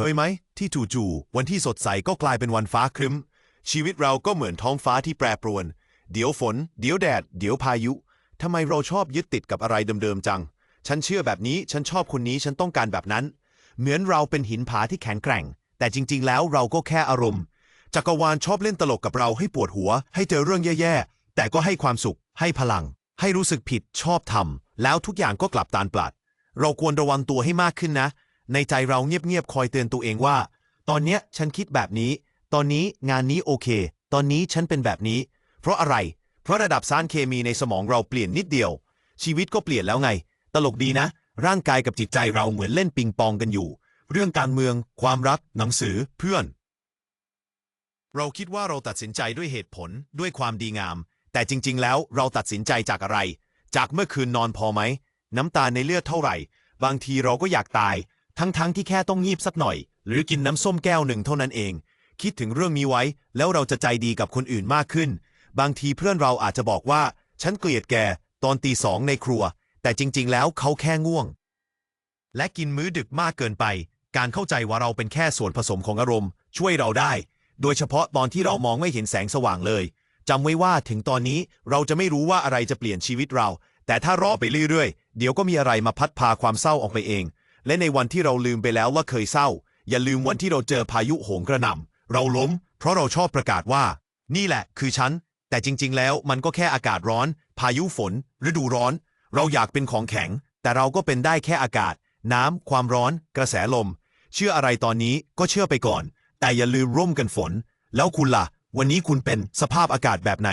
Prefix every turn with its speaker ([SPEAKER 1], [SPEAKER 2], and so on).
[SPEAKER 1] เคยไหม ที่จู่ๆวันที่สดใสก็กลายเป็นวันฟ้าครึ้ม ชีวิตเราก็เหมือนท้องฟ้าที่แปรปรวน เดี๋ยวฝน เดี๋ยวแดด เดี๋ยวพายุทำไมเราชอบยึดติดกับอะไรเดิมๆจัง ฉันเชื่อแบบนี้ ฉันชอบคนนี้ ฉันต้องการแบบนั้น เหมือนเราเป็นหินผาที่แข็งแกร่ง แต่จริง ๆ แล้วเราก็แค่อารมณ์ จักรวาลชอบเล่นตลกกับเราให้ปวดหัว ให้เจอเรื่องแย่ๆ แต่ก็ให้ความสุข ให้พลัง ให้รู้สึกผิด ชอบทำแล้วทุกอย่างก็กลับตานปลัด เราควรระวังตัวให้มากขึ้นนะ ในใจเราเงียบๆคอยเตือนตัวเองว่า ตอนเนี้ยฉันคิดแบบนี้ ตอนนี้งานนี้โอเค ตอนนี้ฉันเป็นแบบนี้ เพราะอะไร เพราะระดับสารเคมีในสมองเราเปลี่ยนนิดเดียว ชีวิตก็เปลี่ยนแล้วไง ตลกดีนะ ร่างกายกับจิตใจเราเหมือนเล่นปิงปองกันอยู่ เรื่องการเมือง ความรัก หนังสือ เพื่อน เราคิดว่าเราตัดสินใจด้วยเหตุผลด้วยความดีงาม แต่จริง ๆ แล้วเราตัดสินใจจากอะไร จากเมื่อคืนนอนพอไหมน้ำตาในเลือดเท่าไหร่ บางทีเราก็อยากตาย ทั้งๆทที่แค่ต้องงีบสักหน่อย หรือกินน้ำส้มแก้วหนึ่งเท่านั้นเอง คิดถึงเรื่องนี้ไว้ แล้วเราจะใจดีกับคนอื่นมากขึ้น บางทีเพื่อนเราอาจจะบอกว่า ฉันเกลียดแกตอนตีสองในครัว แต่จริง ๆ แล้วเขาแค่ง่วง และกินมื้อดึกมากเกินไป การเข้าใจว่าเราเป็นแค่ส่วนผสมของอารมณ์ ช่วยเราได้ โดยเฉพาะตอนที่เรามองไม่เห็นแสงสว่างเลยจำไว้ว่าถึงตอนนี้เราจะไม่รู้ว่าอะไรจะเปลี่ยนชีวิตเรา แต่ถ้ารอไปเรื่อยๆ เดี๋ยวก็มีอะไรมาพัดพาความเศร้าออกไปเอง และในวันที่เราลืมไปแล้วว่าเคยเศร้า อย่าลืมวันที่เราเจอพายุโหมกระหน่ำเราล้ม เพราะเราชอบประกาศว่า นี่แหละ คือฉัน แต่จริง ๆ แล้วมันก็แค่อากาศร้อน พายุฝน ฤดูร้อน เราอยากเป็นของแข็ง แต่เราก็เป็นได้แค่อากาศ น้ำ ความร้อน กระแสลม เชื่ออะไรตอนนี้ก็เชื่อไปก่อน แต่อย่าลืมร่มกันฝน แล้วคุณล่ะ วันนี้คุณเป็นสภาพอากาศแบบไหน